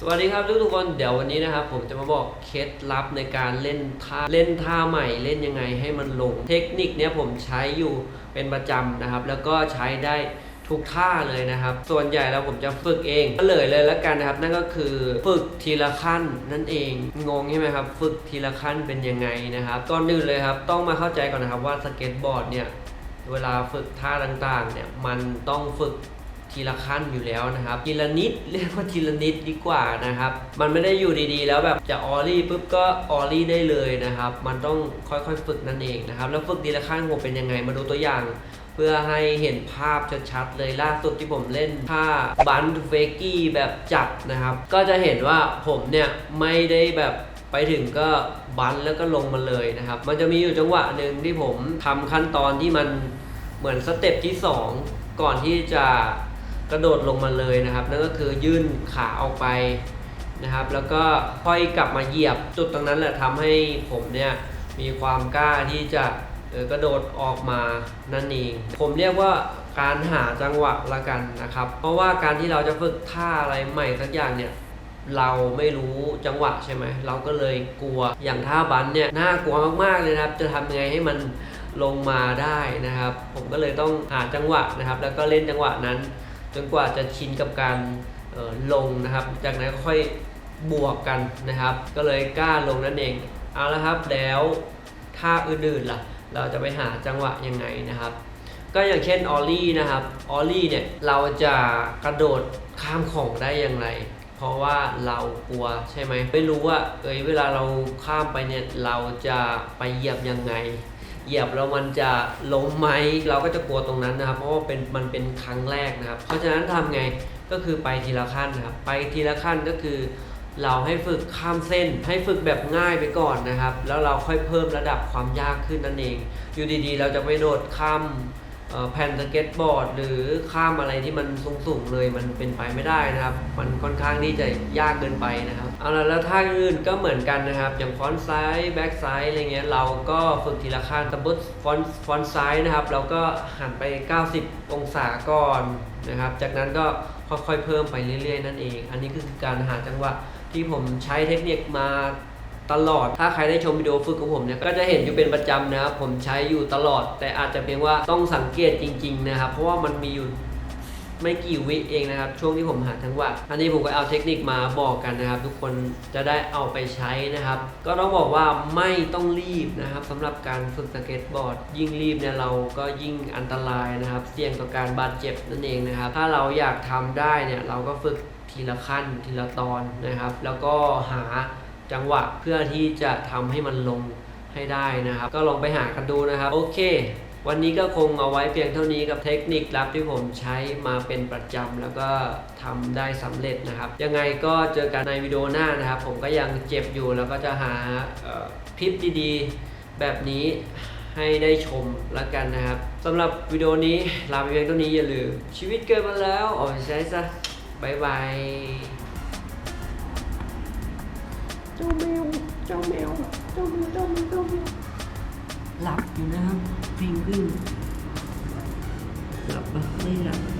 สวัสดีครับทุกทุกคนเดี๋ยววันนี้นะครับผมจะมาบอกเคล็ดลับในการเล่นท่าเล่นท่าใหม่เล่นยังไงให้มันลง เทคนิคเนี้ยผมใช้อยู่เป็นประจำนะครับ แล้วก็ใช้ได้ทุกท่าเลยนะครับ ส่วนใหญ่แล้วผมจะฝึกเองก็เลยเลยแล้วกันนะครับ นั่นก็คือฝึกทีละขั้นนั่นเอง งงใช่ไหมครับ ฝึกทีละขั้นเป็นยังไงนะครับก่อนอื่นเลยครับ ต้องมาเข้าใจก่อนนะครับว่าสเก็ตบอร์ดเนี่ยเวลาฝึกท่าต่างๆเนี่ยมันต้องฝึก ทีละขั้นอยู่แล้วนะครับ ทีละนิดเรียกว่าทีละนิดดีกว่านะครับ มันไม่ได้อยู่ดีๆ แล้วแบบจะออลี่ปุ๊บก็ออลี่ได้เลยนะครับ มันต้องค่อยๆฝึกนั่นเองนะครับ แล้วฝึกทีละขั้นผมเป็นยังไงมาดูตัวอย่าง เพื่อให้เห็นภาพชัดๆเลยล่าสุดที่ผมเล่นท่าบันเฟกี้แบบจับนะครับ ก็จะเห็นว่าผมเนี่ยไม่ได้แบบไปถึงก็บันแล้วก็ลงมาเลยนะครับ มันจะมีอยู่จังหวะหนึ่งที่ผมทำขั้นตอนที่มันเหมือนสเต็ปที่ 2 ก่อนที่จะ กระโดดลงมาเลยนะครับ นั่นก็คือยื่นขาออกไปนะครับ แล้วก็ค่อยกลับมาเหยียบจุดตรงนั้นแหละทำให้ผมเนี่ยมีความกล้าที่จะกระโดดออกมานั่นเอง ผมเรียกว่าการหาจังหวะละกันนะครับ เพราะว่าการที่เราจะฝึกท่าอะไรใหม่สักอย่างเนี่ยเราไม่รู้จังหวะใช่ไหม เราก็เลยกลัวอย่างท่าบันเนี่ยน่ากลัวมากๆเลยนะครับ จะทำยังไงให้มันลงมาได้นะครับ ผมก็เลยต้องหาจังหวะนะครับ แล้วก็เล่นจังหวะนั้น จนกว่าจะชินกับการลงนะครับ จากนั้นค่อยบวกกันนะครับ ก็เลยกล้าลงนั่นเองเอาละครับแล้วท่าอื่นๆล่ะ เราจะไปหาจังหวะยังไงนะครับ ก็อย่างเช่นออลลี่นะครับออลลี่เนี่ยเราจะกระโดดข้ามของได้อย่างไร เพราะว่าเรากลัวใช่ไหมไม่รู้ว่าเอ้ยเวลาเราข้ามไปเนี่ยเราจะไปเหยียบยังไง เหยียบแล้วมันจะล้มไหมเราก็จะกลัวตรงนั้นนะครับ เพราะว่าเป็นมันเป็นครั้งแรกนะครับ เพราะฉะนั้นทำไงก็คือไปทีละขั้นนะครับ ไปทีละขั้นก็คือ เราให้ฝึกข้ามเส้น ให้ฝึกแบบง่ายไปก่อนนะครับ แล้วเราค่อยเพิ่มระดับความยากขึ้นนั่นเอง อยู่ดีๆ เราจะไปโดดข้าม แผ่นสเก็ตบอร์ด หรือข้ามอะไรที่มันสูงๆเลยมันเป็นไปไม่ได้นะครับ มันค่อนข้างที่จะยากเกินไปนะครับเอาละแล้วท่าอื่นก็เหมือนกันนะครับ อย่างฟอนต์ซ้ายแบ็กไซ้ายอะไรเงี้ยเราก็ฝึกทีละขั้นสมมติฟอนต์ฟอนต์ซ้ายนะครับ เราก็หันไป 90 องศาก่อนนะครับ จากนั้นก็ค่อยๆเพิ่มไปเรื่อยๆ นั่นเอง อันนี้คือการหาจังหวะที่ผมใช้เทคนิคมา ตลอด ถ้าใครได้ชมวิดีโอฝึกของผมเนี่ยก็จะเห็นอยู่เป็นประจำนะครับ ผมใช้อยู่ตลอด แต่อาจจะเพียงว่าต้องสังเกตจริง ๆ นะครับ เพราะว่ามันมีอยู่ไม่กี่วิเองนะครับ ช่วงที่ผมหาจังหวะอันนี้ผมก็เอาเทคนิคมาบอกกันนะครับ ทุกคนจะได้เอาไปใช้นะครับ ก็ต้องบอกว่าไม่ต้องรีบนะครับสำหรับการฝึกสเก็ตบอร์ด ยิ่งรีบเนี่ยเราก็ยิ่งอันตรายนะครับ เสี่ยงต่อการบาดเจ็บนั่นเองนะครับ ถ้าเราอยากทำได้เนี่ยเราก็ฝึกทีละขั้นทีละตอนนะครับ แล้วก็หา จังหวะเพื่อที่จะทำให้มันลงให้ได้นะครับ ก็ลองไปหากันดูนะครับ โอเค วันนี้ก็คงเอาไว้เพียงเท่านี้กับเทคนิคลับที่ผมใช้มาเป็นประจำแล้วก็ทำได้สำเร็จนะครับ ยังไงก็เจอกันในวิดีโอหน้านะครับ ผมก็ยังเจ็บอยู่แล้วก็จะหาคลิปดีๆ แบบนี้ให้ได้ชมแล้วกันนะครับสำหรับวิดีโอนี้ลาไปเพียงเท่านี้อย่าลืม ชีวิตเกิดมาแล้วเอาไปใช้ซะบายบาย เจ้าแมว เจ้าแมว เจ้าแมว เจ้าแมว เจ้าแมว หลับอยู่นะครับพิงขึ้นหลับปะไม่หลับ